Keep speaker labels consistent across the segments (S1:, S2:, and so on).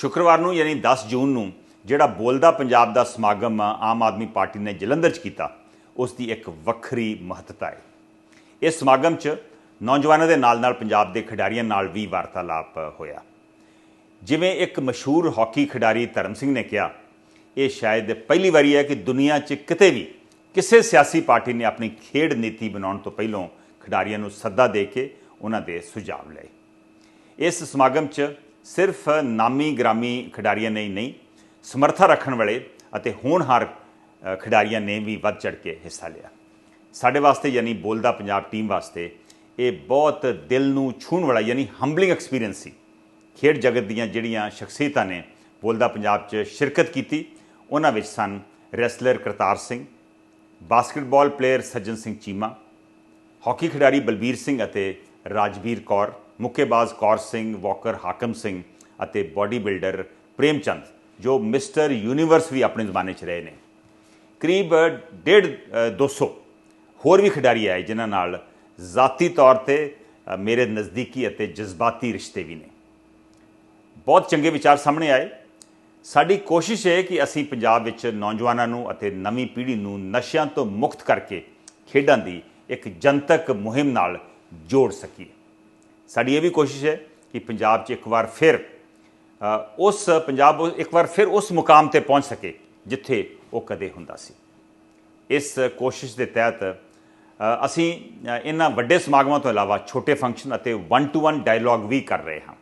S1: ਸ਼ੁੱਕਰਵਾਰ ਨੂੰ ਯਾਨੀ 10 ਜੂਨ ਨੂੰ ਜਿਹੜਾ ਬੋਲਦਾ ਪੰਜਾਬ ਦਾ ਸਮਾਗਮ ਆਮ ਆਦਮੀ ਪਾਰਟੀ ਨੇ ਜਲੰਧਰ 'ਚ ਕੀਤਾ, ਉਸ ਦੀ ਇੱਕ ਵੱਖਰੀ ਮਹੱਤਤਾ ਹੈ। ਇਸ ਸਮਾਗਮ 'ਚ ਨੌਜਵਾਨਾਂ ਦੇ ਨਾਲ-ਨਾਲ ਪੰਜਾਬ ਦੇ ਖਿਡਾਰੀਆਂ ਨਾਲ ਵੀ ਵਾਰਤਾਲਾਪ ਹੋਇਆ। ਜਿਵੇਂ ਇੱਕ ਮਸ਼ਹੂਰ ਹਾਕੀ ਖਿਡਾਰੀ ਧਰਮ ਸਿੰਘ ਨੇ ਕਿਹਾ, ਇਹ ਸ਼ਾਇਦ ਪਹਿਲੀ ਵਾਰੀ ਹੈ ਕਿ ਦੁਨੀਆ 'ਚ ਕਿਤੇ ਵੀ ਕਿਸੇ ਸਿਆਸੀ ਪਾਰਟੀ ਨੇ ਆਪਣੀ ਖੇਡ ਨੀਤੀ ਬਣਾਉਣ ਤੋਂ ਪਹਿਲਾਂ ਖਿਡਾਰੀਆਂ ਨੂੰ ਸੱਦਾ ਦੇ ਕੇ ਉਹਨਾਂ ਦੇ ਸੁਝਾਅ ਲਏ। ਇਸ ਸਮਾਗਮ 'ਚ ਸਿਰਫ ਨਾਮੀ ਗ੍ਰਾਮੀ ਖਿਡਾਰੀਆਂ ਨੇ ਹੀ ਨਹੀਂ, ਸਮਰੱਥਾ ਰੱਖਣ ਵਾਲੇ ਅਤੇ ਹੋਣਹਾਰ ਖਿਡਾਰੀਆਂ ਨੇ ਵੀ ਵੱਧ ਚੜ ਕੇ ਹਿੱਸਾ ਲਿਆ। ਸਾਡੇ ਵਾਸਤੇ ਯਾਨੀ ਬੋਲਦਾ ਪੰਜਾਬ ਟੀਮ ਵਾਸਤੇ ਇਹ ਬਹੁਤ ਦਿਲ ਨੂੰ ਛੂਹਣ ਵਾਲਾ ਯਾਨੀ ਹੰਬਲਿੰਗ ਐਕਸਪੀਰੀਅੰਸ ਸੀ। ਖੇਡ ਜਗਤ ਦੀਆਂ ਜਿਹੜੀਆਂ ਸ਼ਖਸੀਅਤਾਂ ਨੇ, ਬੋਲਦਾ ਪੰਜਾਬ 'ਚ ਸ਼ਿਰਕਤ ਕੀਤੀ। ਉਹਨਾਂ ਵਿੱਚ ਸਨ wrestler Kartar Singh, basketball player Sajjan Singh Cheema, hockey ਖਿਡਾਰੀ ਬਲਬੀਰ ਸਿੰਘ ਅਤੇ ਰਾਜਵੀਰ ਕੌਰ। ਮੁੱਕੇਬਾਜ਼ ਕੌਰ ਸਿੰਘ, ਵਾਕਰ ਹਾਕਮ ਸਿੰਘ ਅਤੇ ਬਾਡੀ ਬਿਲਡਰ ਪ੍ਰੇਮਚੰਦ, ਜੋ ਮਿਸਟਰ ਯੂਨੀਵਰਸ ਵੀ ਆਪਣੇ ਜ਼ਮਾਨੇ 'ਚ ਰਹੇ ਨੇ। ਕਰੀਬ 1.5 200 ਹੋਰ ਵੀ ਖਿਡਾਰੀ ਆਏ ਜਿਨ੍ਹਾਂ ਨਾਲ ਜ਼ਾਤੀ ਤੌਰ ਤੇ ਮੇਰੇ ਨਜ਼ਦੀਕੀ ਅਤੇ ਜਜ਼ਬਾਤੀ ਰਿਸ਼ਤੇ ਵੀ ਨੇ। ਬਹੁਤ ਚੰਗੇ ਵਿਚਾਰ ਸਾਹਮਣੇ ਆਏ। ਸਾਡੀ ਕੋਸ਼ਿਸ਼ ਹੈ ਕਿ ਅਸੀਂ ਪੰਜਾਬ ਵਿੱਚ ਨੌਜਵਾਨਾਂ ਨੂੰ ਅਤੇ ਨਵੀਂ ਪੀੜ੍ਹੀ ਨੂੰ ਨਸ਼ਿਆਂ ਤੋਂ ਮੁਕਤ ਕਰਕੇ ਖੇਡਾਂ ਦੀ ਇੱਕ ਜਨਤਕ ਮੁਹਿੰਮ ਨਾਲ ਜੋੜ ਸਕੀਏ। ਸਾਡੀ ਇਹ ਵੀ ਕੋਸ਼ਿਸ਼ ਹੈ ਕਿ ਪੰਜਾਬ 'ਚ ਇੱਕ ਵਾਰ ਫਿਰ ਉਸ ਪੰਜਾਬ ਉਹ ਇੱਕ ਵਾਰ ਫਿਰ ਉਸ ਮੁਕਾਮ ਤੇ ਪਹੁੰਚ ਸਕੇ ਜਿੱਥੇ ਉਹ ਕਦੇ ਹੁੰਦਾ ਸੀ। ਇਸ ਕੋਸ਼ਿਸ਼ ਦੇ ਤਹਿਤ ਅਸੀਂ ਇਹਨਾਂ ਵੱਡੇ ਸਮਾਗਮਾਂ ਤੋਂ ਇਲਾਵਾ ਛੋਟੇ ਫੰਕਸ਼ਨ ਅਤੇ 1 ਟੂ 1 ਡਾਇਲੌਗ ਵੀ ਕਰ ਰਹੇ ਹਾਂ।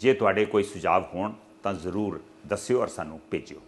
S1: ਜੇ ਤੁਹਾਡੇ ਕੋਈ ਸੁਝਾਅ ਹੋਣ ਤਾਂ ਜ਼ਰੂਰ ਦੱਸਿਓ ਔਰ ਸਾਨੂੰ ਭੇਜਿਓ।